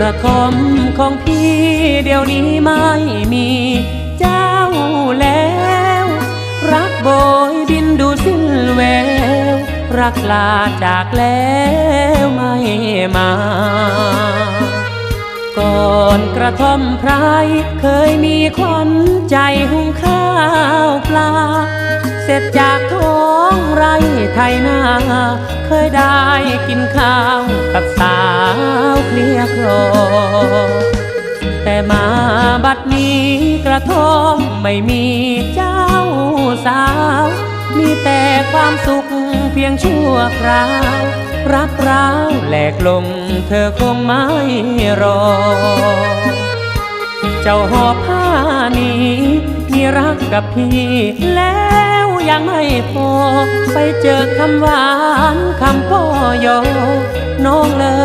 กระทมของพี่เดี๋ยวนี้ไม่มีเจ้าแล้ว รักโบยบินดูสิ้นแวว รักลาจากแล้วไม่มา ก่อนกระท่อมไพรเคยมีควันใจหุงข้าวปลา เสร็จจากท้องไรไทยนา เคยได้กินข้าว ครอ แต่มาบัดนี้กระท่อมไม่มีเจ้าสาว มีแต่ความสุขเพียงชั่วคราว รักร้าวแหลกลงเธอคงไม่รอ เจ้าหอบผ้านี้มีรักกับพี่แล้วยังไม่พอ ไปเจอคำหวานคำพ่อยอน้องเลย